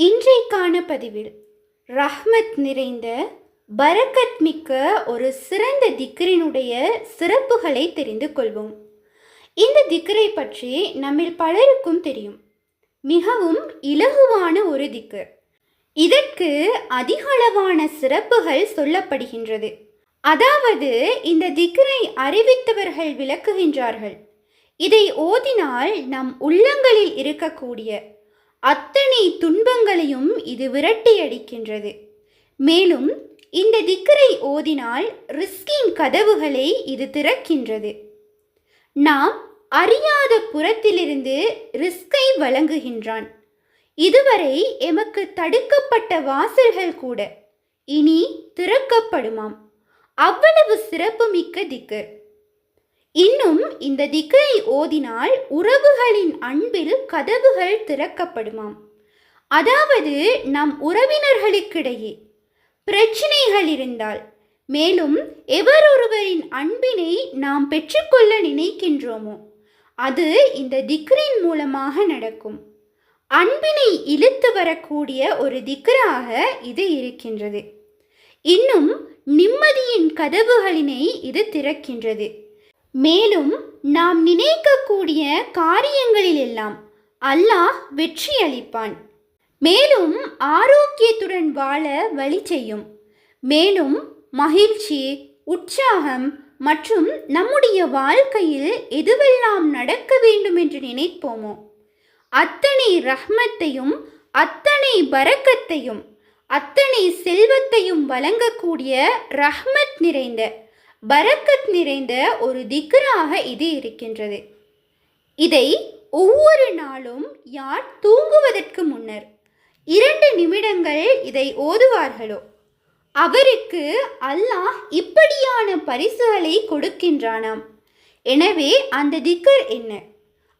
இன்றைக்கான பதிவில் ரஹ்மத் நிறைந்த பரக்கத் மிக்க ஒரு சிறந்த திக்ரினுடைய சிறப்புகளை தெரிந்து கொள்வோம். இந்த திக்ரை பற்றி நம்மில் பலருக்கும் தெரியும். மிகவும் இலகுவான ஒரு திக்கர். இதற்கு அதிகளவான சிறப்புகள் சொல்லப்படுகின்றது. அதாவது இந்த திக்ரை அறிவித்தவர்கள் விளக்குகின்றார்கள். இதை ஓதினால் நம் உள்ளங்களில் இருக்கக்கூடிய அத்தனை துன்பங்களையும் இது விரட்டியடிக்கின்றது. மேலும் இந்த திக்கரை ஓதினால் ரிஸ்கின் கதவுகளை இது திறக்கின்றது. நாம் அறியாத புறத்திலிருந்து ரிஸ்கை வழங்குகின்றான். இதுவரை எமக்கு தடுக்கப்பட்ட வாசல்கள் கூட இனி திறக்கப்படுமாம். அவ்வளவு சிறப்புமிக்க திக்கர். இன்னும் இந்த திக்கை ஓதினால் உறவுகளின் அன்பில் கதவுகள் திறக்கப்படுமாம். அதாவது நம் உறவினர்களுக்கிடையே பிரச்சனைகள் இருந்தால் மேலும் எவரொருவரின் அன்பினை நாம் பெற்றுக்கொள்ள நினைக்கின்றோமோ அது இந்த திக்ரின் மூலமாக நடக்கும். அன்பினை இழுத்து வரக்கூடிய ஒரு திக்ராக இது இருக்கின்றது. இன்னும் நிம்மதியின் கதவுகளினை இது திறக்கின்றது. மேலும் நாம் நினைக்கக்கூடிய காரியங்களிலெல்லாம் அல்லாஹ் வெற்றி அளிப்பான். மேலும் ஆரோக்கியத்துடன் வாழ வழி செய்யும். மேலும் மகிழ்ச்சி உற்சாகம் மற்றும் நம்முடைய வாழ்க்கையில் எதுவெல்லாம் நடக்க வேண்டும் என்று நினைப்போமோ அத்தனை ரஹ்மத்தையும் அத்தனை பரக்கத்தையும் அத்தனை செல்வத்தையும் வழங்கக்கூடிய ரஹ்மத் நிறைந்த பரக்கத் நிறைந்த ஒரு திக்ராக இது இருக்கின்றது. இதை ஒவ்வொரு நாளும் யார் தூங்குவதற்கு முன்னர் இரண்டு நிமிடங்கள் இதை ஓதுவார்களோ? அவருக்கு அல்லாஹ் இப்படியான பரிசுகளை கொடுக்கின்றானாம். எனவே அந்த திக்கர் என்ன?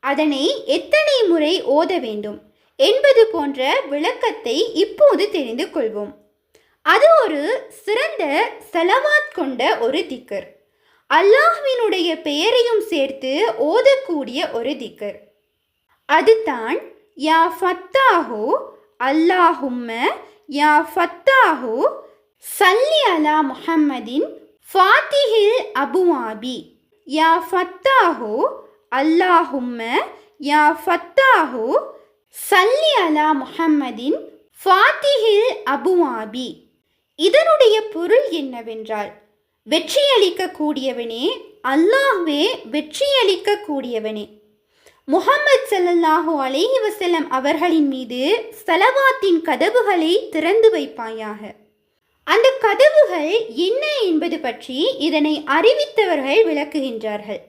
அதனை எத்தனை முறை ஓத வேண்டும் என்பது போன்ற விளக்கத்தை இப்போது தெரிந்து கொள்வோம். அது ஒரு சிறந்த செலவாத் கொண்ட ஒரு திக்கர். அல்லாஹ்வினுடைய பெயரையும் சேர்த்து ஓதக்கூடிய ஒரு திக்கர். அதுதான் யா ஃபத்தாஹு அல்லாஹும்ம யா ஃபத்தாஹு சல்லி அலா முஹம்மதின் ஃபாத்திஹில் அபுவாபி. யா ஃபத்தாஹு அல்லாஹும்ம யா ஃபத்தாஹு சல்லி அலா முஹம்மதின் ஃபாத்திஹில் அபுவாபி. இதனுடைய பொருள் என்னவென்றால் வெற்றியளிக்கக்கூடியவனே அல்லாஹ்வே வெற்றியளிக்கக்கூடியவனே. முகமது சல்லல்லாஹு அலைஹி வசல்லம் அவர்களின் மீது சலவாத்தின் கதவுகளை திறந்து வைப்பாயாக. அந்த கதவுகள் என்ன என்பது பற்றி இதனை அறிவித்தவர்கள் விளக்குகின்றார்கள்.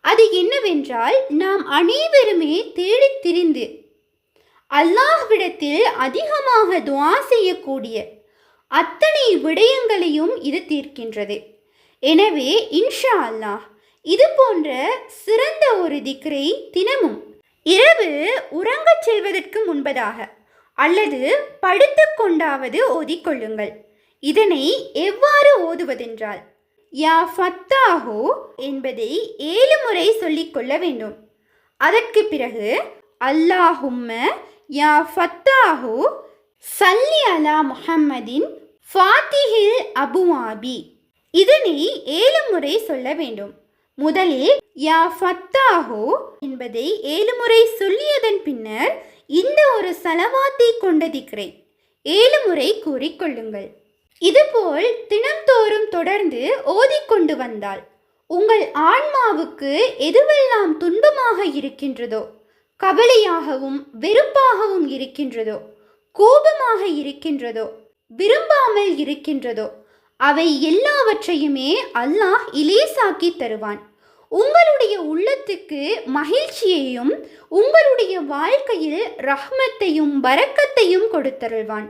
அது என்னவென்றால் நாம் அனைவருமே தேடித் திரிந்து அல்லாஹ்விடத்தில் அதிகமாக துவா செய்யக்கூடிய அத்தனை விடயங்களையும் இது தீர்க்கின்றது. எனவே இன்ஷா அல்லாஹ் இது போன்ற சிறந்த ஒரு திக்ரை தினமும் இரவு உறங்கச் செல்வதற்கு முன்பதாக அல்லது படுத்து கொண்டாவது ஓதிக்கொள்ளுங்கள். இதனை எவ்வாறு ஓதுவதென்றால் யா ஃபத்தாஹோ என்பதை ஏழு முறை சொல்லிக்கொள்ள வேண்டும். அதற்கு பிறகு அல்லாஹும்ம யா ஃபத்தாஹோ சல்லி அலா முஹம்மதின் ஃபாத்திஹில் அபுவாபி இதனை ஏழு முறை சொல்ல வேண்டும். முதலில் யா ஃபத்தாஹோ என்பதை ஏழு முறை சொல்லியதன் பின்னர் இந்த ஒரு சலவாத்தை கொண்ட ஏழு முறை கூறிக்கொள்ளுங்கள் இதுபோல் தினம்தோறும் தொடர்ந்து ஓதிக்கொண்டு வந்தால் உங்கள் ஆன்மாவுக்கு எதுவெல்லாம் துன்பமாக இருக்கின்றதோ கவலையாகவும் வெறுப்பாகவும் இருக்கின்றதோ கோபமாக இருக்கின்றதோ விரும்பாமல் இருக்கின்றதோ அவை எல்லாவற்றையுமே அல்லாஹ் இலேசாக்கி தருவான். உங்களுடைய உள்ளத்துக்கு மகிழ்ச்சியையும் உங்களுடைய வாழ்க்கையில் ரஹ்மத்தையும் வரக்கத்தையும் கொடுத்தருள்வான்.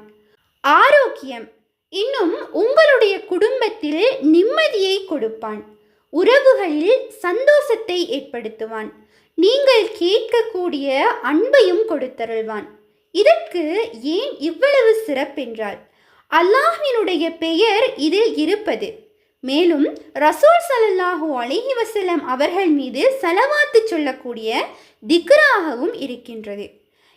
ஆரோக்கியம் இன்னும் உங்களுடைய குடும்பத்தில் நிம்மதியை கொடுப்பான். உறவுகளில் சந்தோஷத்தை ஏற்படுத்துவான். நீங்கள் கேட்கக்கூடிய அன்பையும் கொடுத்தருள்வான். இதற்கு ஏன் இவ்வளவு சிறப்பென்றால் அல்லாஹ்வினுடைய பெயர் இதில் இருப்பது. மேலும் ரசூல் சலல்லாஹூ அலிஹி வசலம் அவர்கள் மீது செலவாத்து சொல்லக்கூடிய திக்ராகவும் இருக்கின்றது.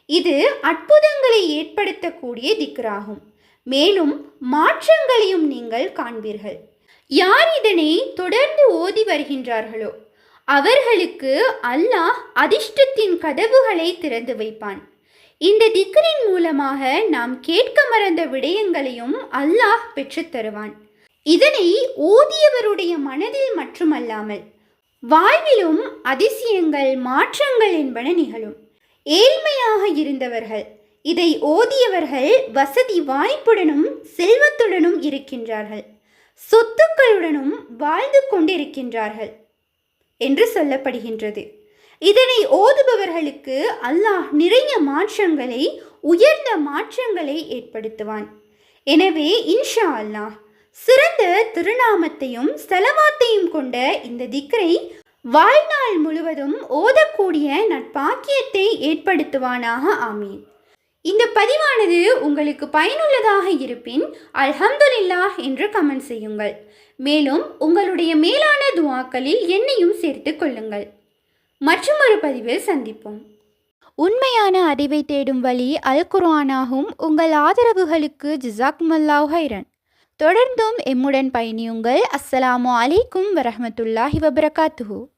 இது அற்புதங்களை ஏற்படுத்தக்கூடிய திக்ராகும். மேலும் மாற்றங்களையும் நீங்கள் காண்பீர்கள். யார் இதனை தொடர்ந்து ஓதி வருகின்றார்களோ அவர்களுக்கு அல்லாஹ் அதிர்ஷ்டத்தின் கதவுகளை திறந்து வைப்பான். இந்த திக்கரின் மூலமாக நாம் கேட்க மறந்த விடயங்களையும் அல்லாஹ் பெற்றுத் தருவான். இதனை ஓதியவருடைய மனதில் மட்டுமல்லாமல் வாழ்விலும் அதிசயங்கள் மாற்றங்கள் என்பன நிகழும். ஏழ்மையாக இருந்தவர்கள் இதை ஓதியவர்கள் வசதி வாய்ப்புடனும் செல்வத்துடனும் இருக்கின்றார்கள். சொத்துக்களுடனும் வாழ்ந்து கொண்டிருக்கின்றார்கள் என்று சொல்லப்படுகின்றது. இதனை ஓதுபவர்களுக்கு அல்லாஹ் நிறைய மாற்றங்களை உயர்ந்த மாற்றங்களை ஏற்படுத்துவான். எனவே இன்ஷா அல்லாஹ் சிறந்த திருநாமத்தையும் செலவாத்தையும் கொண்ட இந்த திக்ரை வாழ்நாள் முழுவதும் ஓதக்கூடிய நட்பாக்கியத்தை ஏற்படுத்துவானாக ஆமீன். இந்த பதிவானது உங்களுக்கு பயனுள்ளதாக இருப்பின் அல்ஹம்துலில்லா என்று கமெண்ட் செய்யுங்கள். மேலும் உங்களுடைய மேலான துவாக்களில் என்னையும் சேர்த்து கொள்ளுங்கள். மற்றொரு பதிவில் சந்திப்போம். உண்மையான அறிவை தேடும் வழி அல் குர்ஆனாகும் உங்கள் ஆதரவுகளுக்கு ஜிசாக் ஜிசாக்மல்லாஹ் ஹைரன் தொடர்ந்தும் எம்முடன் பயணியுங்கள். அஸ்ஸலாமு அலைக்கும் வரஹ்மத்துல்லாஹி வபரகாத்துஹு.